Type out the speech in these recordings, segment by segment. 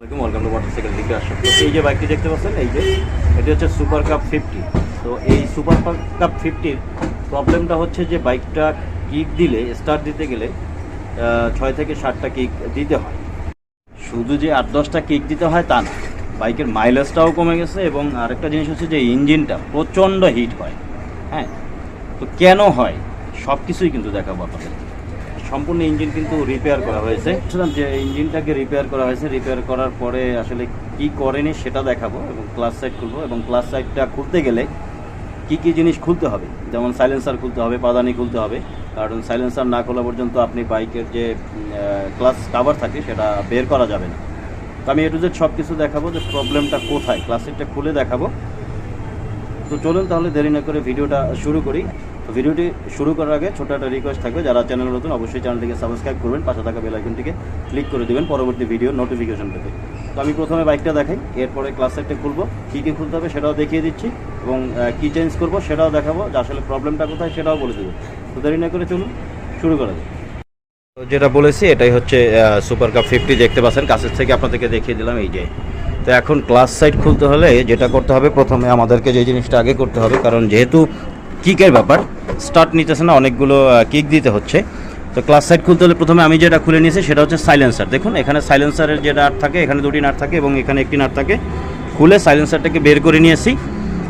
Welcome to motorcycle বিকাশ তো এই যে বাইকটি দেখতে পাচ্ছেন, এই যে, এটি হচ্ছে সুপার কাপ ফিফটি তো এই সুপার কাপ ফিফটির প্রবলেমটা হচ্ছে যে বাইকটা কিক দিলে স্টার্ট দিতে গেলে ছয় থেকে সাতটা কিক দিতে হয়। শুধু যে আট দশটা কিক দিতে হয় তা না বাইকের মাইলেজটাও কমে গেছে এবং আরেকটা জিনিস হচ্ছে যে ইঞ্জিনটা প্রচণ্ড হিট হয়। হ্যাঁ? তো কেন হয়? সব কিছুই কিন্তু দেখাবো আপনাদের সম্পূর্ণ ইঞ্জিন কিন্তু রিপেয়ার করা হয়েছে। বলছিলাম যে ইঞ্জিনটাকে রিপেয়ার করা হয়েছে রিপেয়ার করার পরে আসলে কি করেনি সেটা দেখাবো এবং ক্লাস সাইড খুলবো এবং ক্লাস সাইডটা খুলতে গেলে কি কি জিনিস খুলতে হবে? যেমন সাইলেন্সার খুলতে হবে পাদানি খুলতে হবে। কারণ সাইলেন্সার না খোলা পর্যন্ত আপনি বাইকের যে ক্লাস কাভার থাকে সেটা বের করা যাবে না। তো আমি এটু যে সব কিছু দেখাবো যে প্রবলেমটা কোথায়। ক্লাস সাইডটা খুলে দেখাবো। তো চলুন তাহলে দেরি না করে ভিডিওটা শুরু করি। তো ভিডিওটি শুরু করার আগে ছোট একটা রিকোয়েস্ট থাকবে, যারা চ্যানেল নতুন, অবশ্যই চ্যানেলটিকে সাবস্ক্রাইব করবেন, পাশে থাকা বেল আইকনটিকে ক্লিক করে দেবেন পরবর্তী ভিডিও নোটিফিকেশন পেতে। তো আমি প্রথমে বাইকটা দেখাই, এরপরে ক্লাস সেটটা খুলবো। কী কী খুলতে হবে সেটাও দেখিয়ে দিচ্ছি এবং কী চেঞ্জ করব সেটাও দেখাবো, যে আসলে প্রবলেমটা কোথায় সেটাও বলে দেবো। তো দেরি না করে চলুন, শুরু করা তো যেটা বলেছি, এটাই হচ্ছে সুপার কাপ ফিফটি দেখতে পাচ্ছেন, কাছের থেকে আপনাদেরকে দেখিয়ে দিলাম এই যে। তো এখন ক্লাস সাইট খুলতে হলে যেটা করতে হবে, প্রথমে আমাদেরকে যে জিনিসটা আগে করতে হবে, কারণ যেহেতু কিকের ব্যাপার। স্টার্ট নিতেছে না, অনেকগুলো কিক দিতে হচ্ছে। তো ক্লাস সাইড খুলতে হলে প্রথমে আমি যেটা খুলে নিয়েছি সেটা হচ্ছে সাইলেন্সার দেখুন, এখানে সাইলেন্সারের যে নাট থাকে, এখানে দুটি নাট থাকে এবং এখানে একটি নাট থাকে। খুলে সাইলেন্সারটাকে বের করে নিয়েছি।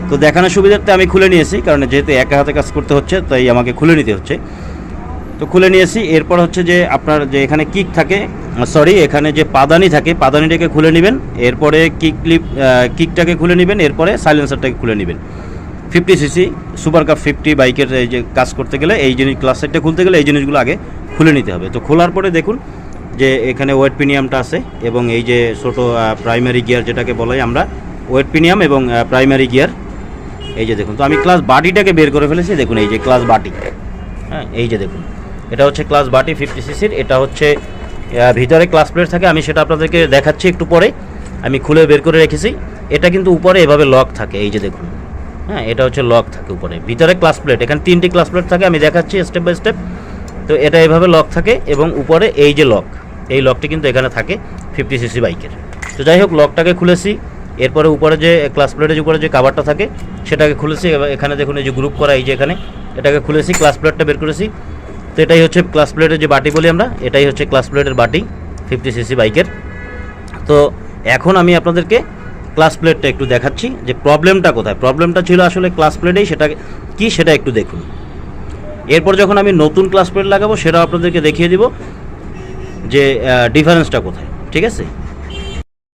তো দেখানোর সুবিধার্থে আমি খুলে নিয়েছি, কারণ যেহেতু একা হাতে কাজ করতে হচ্ছে, তাই আমাকে খুলে নিতে হচ্ছে। তো খুলে নিয়েছি, এরপর হচ্ছে যে আপনার যে এখানে কিক থাকে সরি এখানে যে পাদানি থাকে, পাদানিটাকে খুলে নেবেন। এরপরে কিক ক্লিপ কিকটাকে খুলে নেবেন, এরপরে সাইলেন্সারটাকে খুলে নেবেন। Fifty CC, Super Cub fifty বাইকের এই যে কাজ করতে গেলে, এই জিনিস ক্লাস সেটটা খুলতে গেলে এই জিনিসগুলো আগে খুলে নিতে হবে। তো খোলার পরে দেখুন যে এখানে ওয়েট পিনিয়ামটা আছে এবং এই যে ছোটো প্রাইমারি গিয়ার যেটাকে বলাই আমরা ওয়েট পিনিয়াম এবং প্রাইমারি গিয়ার এই যে দেখুন, তো আমি ক্লাস বাটিটাকে বের করে ফেলেছি, দেখুন এই যে ক্লাস বাটি। হ্যাঁ এই যে দেখুন, এটা হচ্ছে ক্লাস বাটি ফিফটি সিসির এটা হচ্ছে ভিতরে ক্লাস প্লেট থাকে, আমি সেটা আপনাদেরকে দেখাচ্ছি একটু পরে, আমি খুলে বের করে রেখেছি। এটা কিন্তু উপরে এভাবে লক থাকে, এই যে দেখুন। হ্যাঁ এটা হচ্ছে লক থাকে উপরে। ভিতরে ক্লাস প্লেট এখানে তিনটি ক্লাস প্লেট থাকে, আমি দেখাচ্ছি স্টেপ বাই স্টেপ তো এটা এভাবে লক থাকে এবং উপরে এই যে লক এই লকটি কিন্তু এখানে থাকে ফিফটি সিসি বাইকের। তো যাই হোক লকটাকে খুলেছি, এরপরে উপরে যে ক্লাস প্লেটের উপরে যে কাভারটা থাকে, সেটাকে খুলেছি এখানে দেখুন এই যে গ্রুপ করা এই যে এখানে, এটাকে খুলেছি ক্লাস প্লেটটা বের করেছি। তো এটাই হচ্ছে ক্লাস প্লেটের যে বাটি বলি আমরা, এটাই হচ্ছে ক্লাস প্লেটের বাটি ফিফটি সিসি বাইকের। তো এখন আমি আপনাদেরকে ক্লাস প্লেটটা একটু দেখাচ্ছি যে প্রবলেমটা কোথায়? প্রবলেমটা ছিল আসলে ক্লাস প্লেটেই সেটা কি সেটা একটু দেখুন। এরপর যখন আমি নতুন ক্লাস প্লেট লাগাবো, সেটাও আপনাদেরকে দেখিয়ে দিব যে ডিফারেন্সটা কোথায়, ঠিক আছে?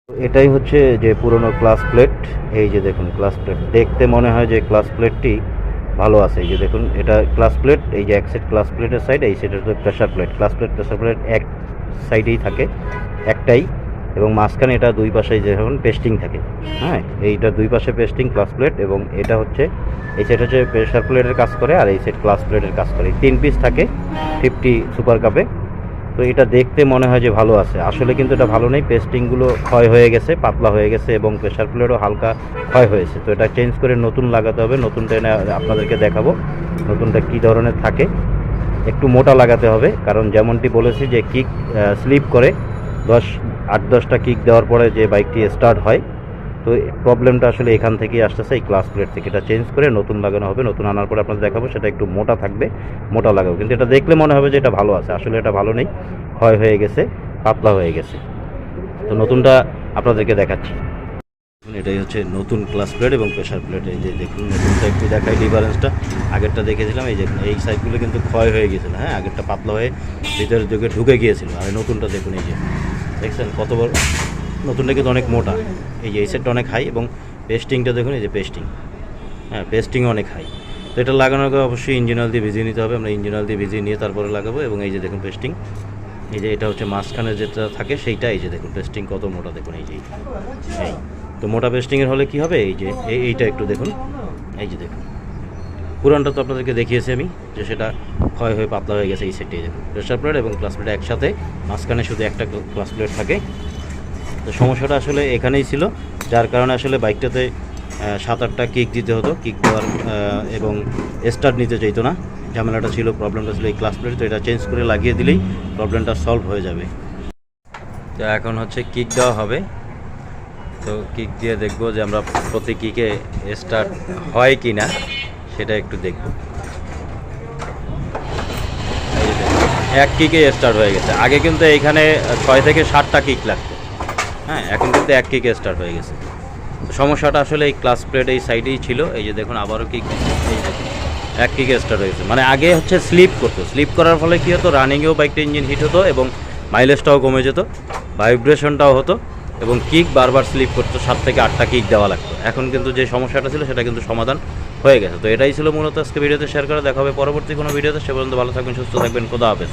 এটাই হচ্ছে যে পুরনো ক্লাস প্লেট এই যে দেখুন ক্লাস প্লেট দেখতে মনে হয় যে ক্লাস প্লেটটি ভালো আছে। এই যে দেখুন, এটা ক্লাস প্লেট এই যে এক সাইড ক্লাস প্লেটের সাইড এই সাইড হচ্ছে pressure plate clutch plate pressure plate এক সাইডেই থাকে, একটাই। এবং মাঝখানে এটা দুই পাশে যেমন পেস্টিং থাকে। হ্যাঁ এইটা দুই পাশে পেস্টিং ক্লাস প্লেট এবং এটা হচ্ছে, এই সেট হচ্ছে প্রেশার প্লেটের কাজ করে আর এই সাইড ক্লাস প্লেটের কাজ করে। তিন পিস থাকে ফিফটি সুপার কাপে তো এটা দেখতে মনে হয় যে ভালো আছে। আসলে কিন্তু এটা ভালো নেই পেস্টিংগুলো ক্ষয় হয়ে গেছে, পাতলা হয়ে গেছে এবং প্রেশার প্লেটও হালকা ক্ষয় হয়েছে। তো এটা চেঞ্জ করে নতুন লাগাতে হবে নতুনটা এনে আপনাদেরকে দেখাবো নতুনটা কী ধরনের থাকে। একটু মোটা লাগাতে হবে, কারণ যেমনটি বলেছি যে কিক স্লিপ করে দশ আট দশটা কিক দেওয়ার পরে যে বাইকটি স্টার্ট হয়, তো প্রবলেমটা আসলে এখান থেকেই আসতেছে, এই ক্লাস প্লেট থেকে। এটা চেঞ্জ করে নতুন লাগানো হবে, নতুন আনার পরে আপনাদের দেখাবো, সেটা একটু মোটা থাকবে, মোটা লাগাবো। কিন্তু এটা দেখলে মনে হবে যে এটা ভালো আছে। আসলে এটা ভালো নেই, ক্ষয় হয়ে গেছে, পাতলা হয়ে গেছে। তো নতুনটা আপনাদেরকে দেখাচ্ছি। এটাই হচ্ছে নতুন ক্লাস প্লেট এবং প্রেশার প্লেট এই যে দেখুন নতুনটা একটু দেখাই ডিফারেন্সটা আগেরটা দেখেছিলাম, এই যে এই সাইডগুলো কিন্তু ক্ষয় হয়ে গিয়েছিল হ্যাঁ? আগেরটা পাতলা হয়ে ভিতরের দিকে ঢুকে গিয়েছিল। আর নতুনটা দেখুন, এই যে দেখছেন কত বড় নতুনটা কিন্তু অনেক মোটা। এই যে এই সেটটা অনেক হাই এবং পেস্টিংটা দেখুন, এই যে পেস্টিং হ্যাঁ পেস্টিং অনেক হাই তো এটা লাগানোর আগে অবশ্যই ইঞ্জিন অয়েল দিয়ে ভিজিয়ে নিতে হবে। আমরা ইঞ্জিন অয়েল দিয়ে ভিজিয়ে নিয়ে তারপরে লাগাবো এবং এই যে দেখুন পেস্টিং এই যে এটা হচ্ছে মাঝখানে যেটা থাকে সেইটা, এই যে দেখুন পেস্টিং কত মোটা, দেখুন এই যে। এই, তো মোটা পেস্টিংয়ের হলে কি হবে? এই যে, এই- এইটা একটু দেখুন। এই যে দেখুন। পুরানটা তো আপনাদেরকে দেখিয়েছি আমি, যে সেটা ক্ষয় হয়ে পাতলা হয়ে গেছে এই সেটটি প্রেশার প্লেট এবং ক্লাস প্লেট একসাথে, মাঝখানে শুধু একটা ক্লাস প্লেট থাকে। তো সমস্যাটা আসলে এখানেই ছিল, যার কারণে আসলে বাইকটাতে সাত আটটা কিক দিতে হতো। কিক দেওয়ার এবং স্টার্ট নিতে চাইতো না। ঝামেলাটা ছিল প্রবলেমটা ছিল এই ক্লাস প্লেট তো এটা চেঞ্জ করে লাগিয়ে দিলেই প্রবলেমটা সলভ হয়ে যাবে। তো এখন হচ্ছে কিক দেওয়া হবে। তো কিক দিয়ে দেখব যে আমরা প্রতি কিকে স্টার্ট হয় কি না সেটা একটু দেখব। এক কিকে স্টার্ট হয়ে গেছে। আগে কিন্তু এইখানে ছয় থেকে সাতটা কিক লাগতো। হ্যাঁ এখন কিন্তু এক কিকে স্টার্ট হয়ে গেছে। সমস্যাটা আসলে এই ক্লাস প্লেট এই সাইডেই ছিল। এই যে দেখুন, আবারও কিক এক কিকে স্টার্ট হয়েছে মানে আগে হচ্ছে স্লিপ করতো। স্লিপ করার ফলে কী হতো? রানিংয়েও বাইকটা ইঞ্জিন হিট হতো এবং মাইলেজটাও কমে যেত ভাইব্রেশনটাও হতো এবং কিক বারবার স্লিপ করতো। সাত থেকে আটটা কিক দেওয়া লাগতো। এখন কিন্তু যে সমস্যাটা ছিল, সেটা কিন্তু সমাধান হয়ে গেছে। তো এটাই ছিল মূলত আজকে ভিডিওতে শেয়ার করা। দেখা হবে পরবর্তী কোনো ভিডিওতে। সে পর্যন্ত ভালো থাকবেন, সুস্থ থাকবেন। খোদা হাফেজ।